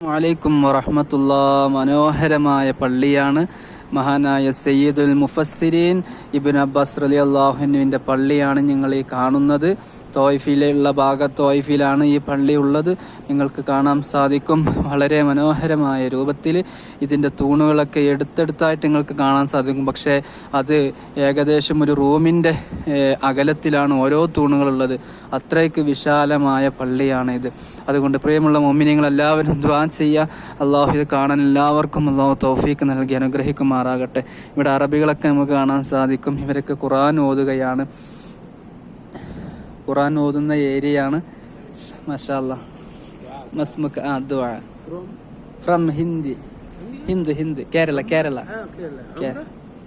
വലൈക്കും വറഹമത്തുള്ള മനോഹരമായ പള്ളിയാണ്. മഹാനായ സയ്യിദുൽ മുഫസ്സിരീൻ ഇബിൻ അബ്ബാസ് അലി അള്ളാഹുനുവിന്റെ പള്ളിയാണ് നിങ്ങൾ ഈ കാണുന്നത്. തോയ്ഫിലുള്ള ഭാഗ തോയ്ഫിലാണ് ഈ പള്ളി ഉള്ളത്. നിങ്ങൾക്ക് കാണാൻ സാധിക്കും. വളരെ മനോഹരമായ രൂപത്തിൽ ഇതിന്റെ തൂണുകളൊക്കെ എടുത്തെടുത്തായിട്ട് നിങ്ങൾക്ക് കാണാൻ സാധിക്കും. പക്ഷേ അത് ഏകദേശം ഒരു റൂമിന്റെ അകലത്തിലാണ് ഓരോ തൂണുകളുള്ളത്. അത്രയ്ക്ക് വിശാലമായ പള്ളിയാണ് ഇത് അതുകൊണ്ട് പ്രിയമുള്ള മോമിനിയങ്ങൾ എല്ലാവരും ദ്വാ ചെയ്യുക. അള്ളാഹു ഇത് കാണാൻ എല്ലാവർക്കും അള്ളാഹു തൗഫീക്ക് നൽകി അനുഗ്രഹിക്കുമാറാകട്ടെ. ഇവിടെ അറബികളൊക്കെ നമുക്ക് കാണാൻ സാധിക്കും. ഇവരൊക്കെ ഖുറാൻ ഓതുകയാണ്. ഖുറാൻ ഓതുന്ന ഏരിയയാണ്. മഷാല്ല മസ്മുഖ് അദ്വാ ഫ്രം ഹിന്ദി ഹിന്ദു ഹിന്ദ് കേരള കേരള.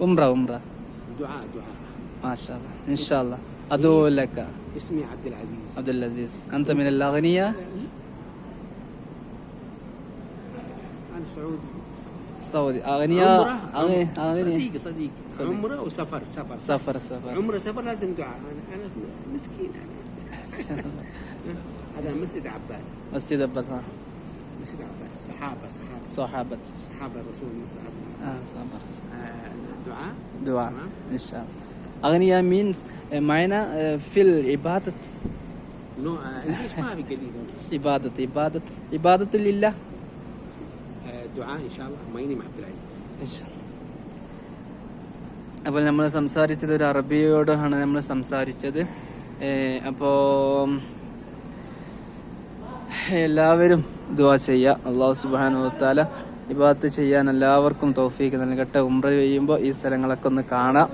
ഉംറ? ഉംറ മാഷാ ഇൻഷാ അല്ലാ. അദോ ലക്ക അബ്ദുൽ അസീസ്. അന്ത മിനൽ അഗ്നിയ. فنان سعودي. سعودي. اغنياء عمرة اغنياء صديق صديق. عمرة وسفر سفر. سفر سفر. عمرة سفر لازم دعاء أنا أنا مسكين أنا. هذا مسجد عباس. مسجد عباس ها. مسجد عباس. صحابة صحابة. صحابة. صحابة رسول مسجد عباس آه, آه، دعاء. دعاء إن شاء الله. أغنياء means آه، معنا آه، في العبادة. نوع انجلش ما في قليل عبادة عبادة. عبادة لله. ദുആ ഇൻഷാ عبد العزيز ان അസീസ് الله അപ്പോൾ നമ്മൾ സംസാരിച്ചത് ഒരു അറബിയോടാണ് നമ്മൾ സംസാരിച്ചത്. അപ്പോൾ എല്ലാവരും ദുവാ ചെയ്യുക അള്ളാഹു സുബാനുത്താല ഇബാത്ത് ചെയ്യാൻ എല്ലാവർക്കും തൗഫീക്ക് നൽകട്ടെ. ഉംറ ചെയ്യുമ്പോൾ ഈ സ്ഥലങ്ങളൊക്കെ ഒന്ന് കാണാം.